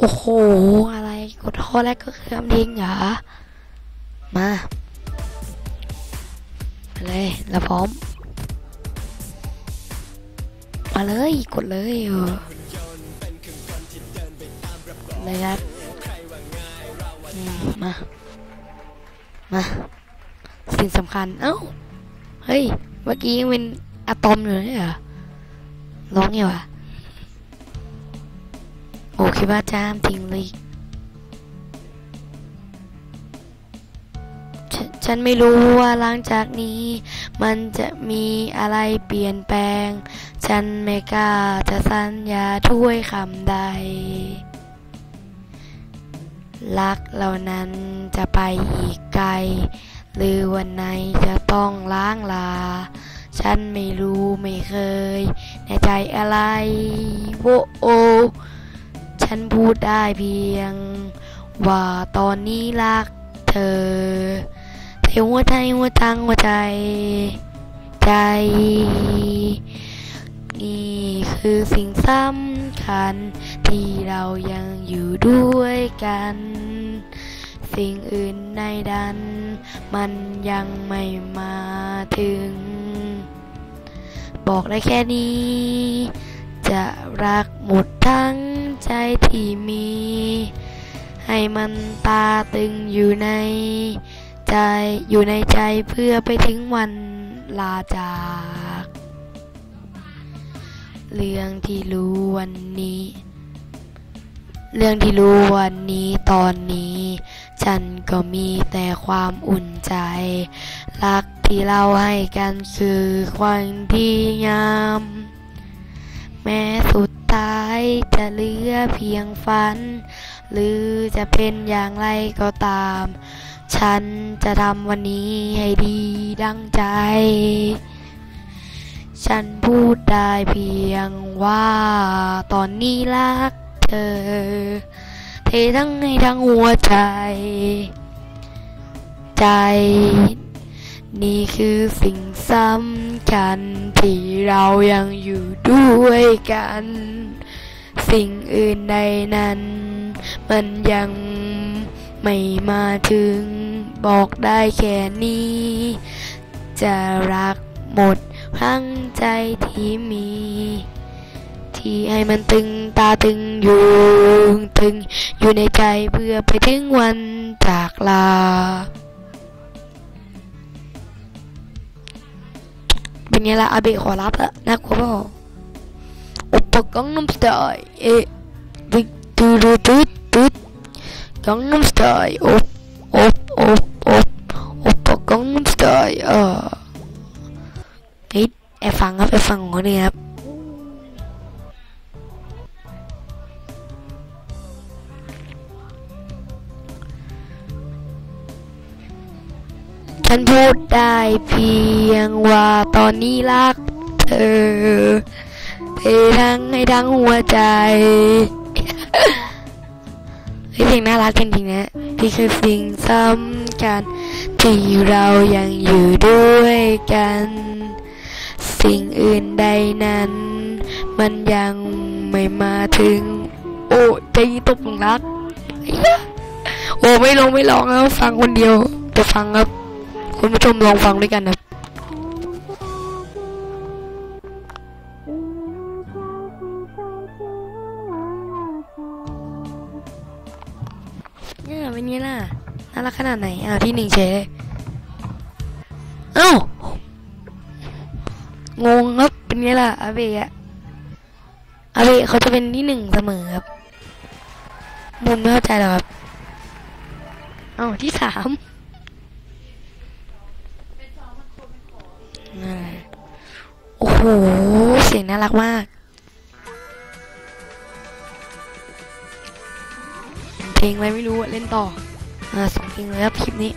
โอ้โห อะไรกดข้อแรกก็คือคำทิ้งเหรอ มาไปเลยเราพร้อม มาเลย กดเลยเลยครับมมา มา สิ่งสำคัญ เอ้า เฮ้ย เมื่อกี้ยังเป็นอะตอมอยู่เลยเหรอร้องไงวะ โอ้คิดว่าจ้ามทิ้งเลยฉฉันไม่รู้ว่าหลังจากนี้ มันจะมีอะไรเปลี่ยนแปลง ฉันไม่กล้าจะสัญญาถ้วยคำใด รักเหล่านั้นจะไปอีกไกล หรือวันไหนจะต้องล้างลา ฉันไม่รู้ไม่เคย ในใจอะไรโวโอ ฉันพูดได้เพียง ว่าตอนนี้รักเธอเทหัวใจหัวจังหัวใจ ใจ นี่คือสิ่งสำคัญ ที่เรายังอยู่ด้วยกัน สิ่งอื่นในดัน มันยังไม่มาถึง บอกได้แค่นี้ จะรักหมดทั้ง ใจที่มี ให้มันตาตึงอยู่ในใจอยู่ในใจเพื่อไปถึงวันลาจาก เรื่องที่รู้วันนี้ เรื่องที่รู้วันนี้ตอนนี้ ฉันก็มีแต่ความอุ่นใจ รักที่เราให้กันคือความที่งาม แม้สุดท้ายจะเหลือเพียงฝัน หรือจะเป็นอย่างไรก็ตาม ฉันจะทำวันนี้ให้ดีดังใจ ฉันพูดได้เพียงว่าตอนนี้รักเธอ เททั้งให้ทั้งหัวใจ ใจ นี่คือสิ่งสำคัญที่เรายังอยู่ด้วยกัน สิ่งอื่นใดนั้น มันยังไม่มาถึงบอกได้แค่นี้ จะรักหมดทั้งใจที่มี ที่ให้มันตึงตาตึงอยู่ตึงอยู่ในใจเพื่อไปถึงวันจากลา เป็นไงล่ะอาเบะขอรับละน่ากลัวเปล่าอุปกรณ์น้ำสไตล์เอะตึ๊ดตึ๊ดตึ๊ดตึ๊ดกังน้ำสไตล์อบอบอบอบอุปกรณ์น้ำสไตล์เออเฮ้ยแอบฟังครับแอบฟังของเขาเนี่ยครับ ฉันพูดได้เพียงว่าตอนนี้รักเธอเททั้งให้ทั้งหัวใจเพลงน่ารักจริงๆนะนี่คือสิ่งสำคัญที่เรายังอยู่ด้วยกัน สิ่งอื่นใดนั้น มันยังไม่มาถึง โอ้ใจตกหลงรัก โอ้ไม่ลงไม่ร้องแล้วฟังคนเดียวจะฟังครับ คุณผู้ชมลองฟังด้วยกันนะเนี่ยเป็นไงล่ะน่ารักขนาดไหนอ้าที่หนึ่งเฉยเลยเอ้างงครับเป็นไงล่ะอาเบะอาเบะเขาจะเป็นที่หนึ่งเสมอครับมุนไม่เข้าใจหรอครับเอ้าที่สาม โอ้โห เสียงน่ารักมากเพลงอะไรไม่รู้เล่นต่อ อ่าส่งเพลงเลยครับคลิปนี้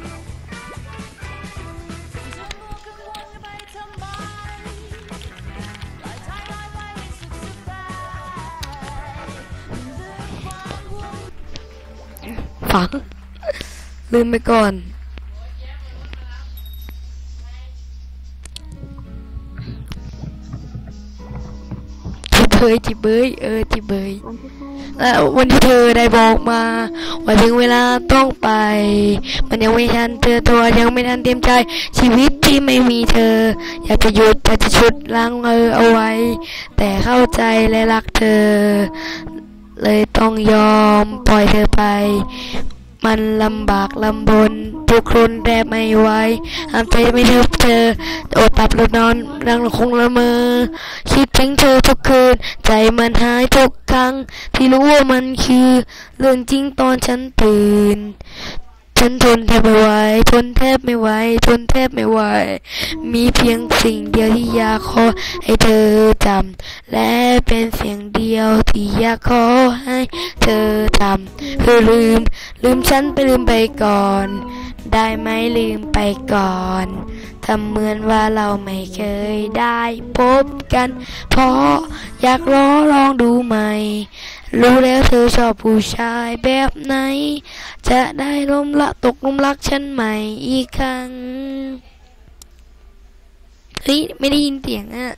ฝังลืมไปก่อน ยจิบเบยเออจิบเบยและวันที่เธอได้บอกมาว่าถึงเวลาต้องไป มันยังไม่ทันเธอตัวยังไม่ทันเตรียมใจชีวิตที่ไม่มีเธอ อยากจะหยุดอยากจะชุดล้างเออเอาไว้ แต่เข้าใจและรักเธอ เลยต้องยอมปล่อยเธอไป มันลำบากลำบนปุกคนแทบไม่ไหวห้ามใจไม่เธอเธออดตับรดนอนรังคงละเมอคิดถึงเธอทุกคืน ใจมันหายทุกครั้ง ที่รู้ว่ามันคือ เรื่องจริงตอนฉันตื่น ฉันทนแทบไม่ไหว ทนแทบไม่ไหว ทนแทบไม่ไหว มีเพียงสิ่งเดียวที่อยากขอให้เธอจำ และเป็นเสียงเดียวที่อยากขอให้เธอทำคือลืม ลืมฉันไปลืมไปก่อน ได้ไหมลืมไปก่อนทำเหมือนว่าเราไม่เคยได้พบกัน เพราะอยากรอลองดูใหม่ รู้แล้วเธอชอบผู้ชายแบบไหน จะได้ลมละตกลุมรักฉันใหม่อีกครั้ง เฮ้ย ไม่ได้ยินเสียงอะ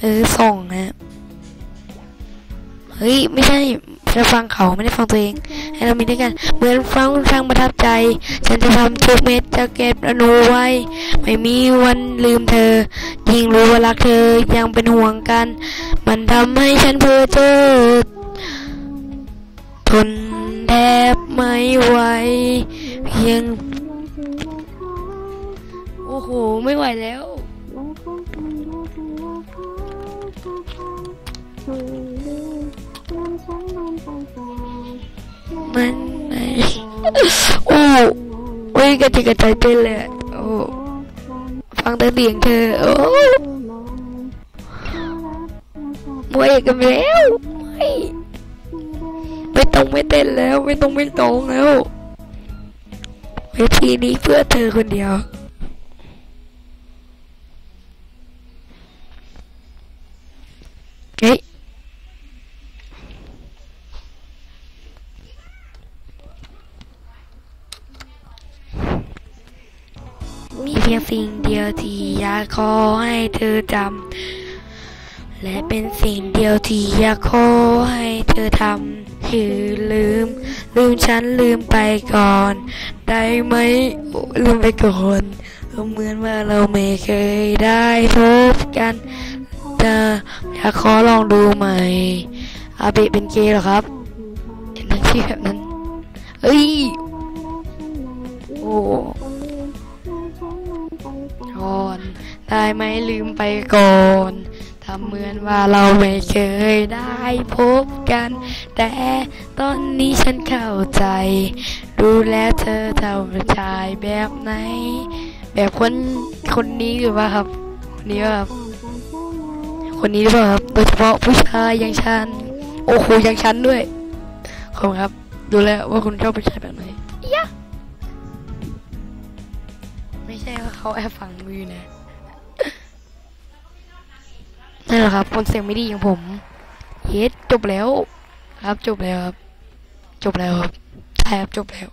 เออส่องนะเฮ้ย ไม่ใช่จะฟังเขาไม่ได้ฟังตัวเอง ให้เรามีด้วยกัน เหมือนฟังทางประทับใจ ฉันจะทำทุกเม็ดจะเก็บอนุไว้ ไม่มีวันลืมเธอ ยิ่งรู้ว่ารักเธอยังเป็นห่วงกัน มันทำให้ฉันเพ้อเจ้อทนแทบไม่ไหวเพียง โอ้โห ไม่ไหวแล้ว มันไม่โอ้โอ้ยกระจิกกระใจเต้นเลยโอ้ฟังแต่เสียงเธอโอ้มวยกันแล้วไม่ไม่ต้องไม่เต้นแล้วไม่ต้องไม่ตรงแล้วเวทีนี้เพื่อเธอคนเดียวเฮ้ย มีเพียงสิ่งเดียวที่อยากขอให้เธอจำ และเป็นสิ่งเดียวที่อยากขอให้เธอทำคือลืม ลืมฉันลืมไปก่อน ได้ไหมลืมไปก่อนเหมือนว่าเราไม่เคยได้พบกันแต่อยากขอลองดูใหม่อาเบะเป็นเกย์เหรอครับเห็นทั้งที่แบบนั้นเอ้ย ได้ไหมลืมไปก่อนทำเหมือนว่าเราไม่เคยได้พบกัน แต่ตอนนี้ฉันเข้าใจ ดูแลเธอเท่าชายแบบไหน แบบคนคนนี้หรือเปล่าครับคนนี้ป่ะครับคนนี้หรือเปล่าครับโดยเฉพาะผู้ชายอย่างฉัน โอ้โหอย่างฉันด้วยขอบคุณครับ ดูแลวว่าคุณชอบผู้ชายแบบไหนยะไม่ใช่ว่าเขาแอบฟังมือนะ นั่นแหละครับ คนเสียงไม่ดีอย่างผม เฮ็ดจบแล้ว ครับจบแล้วครับ จบแล้วครับใช่ครับจบแล้ว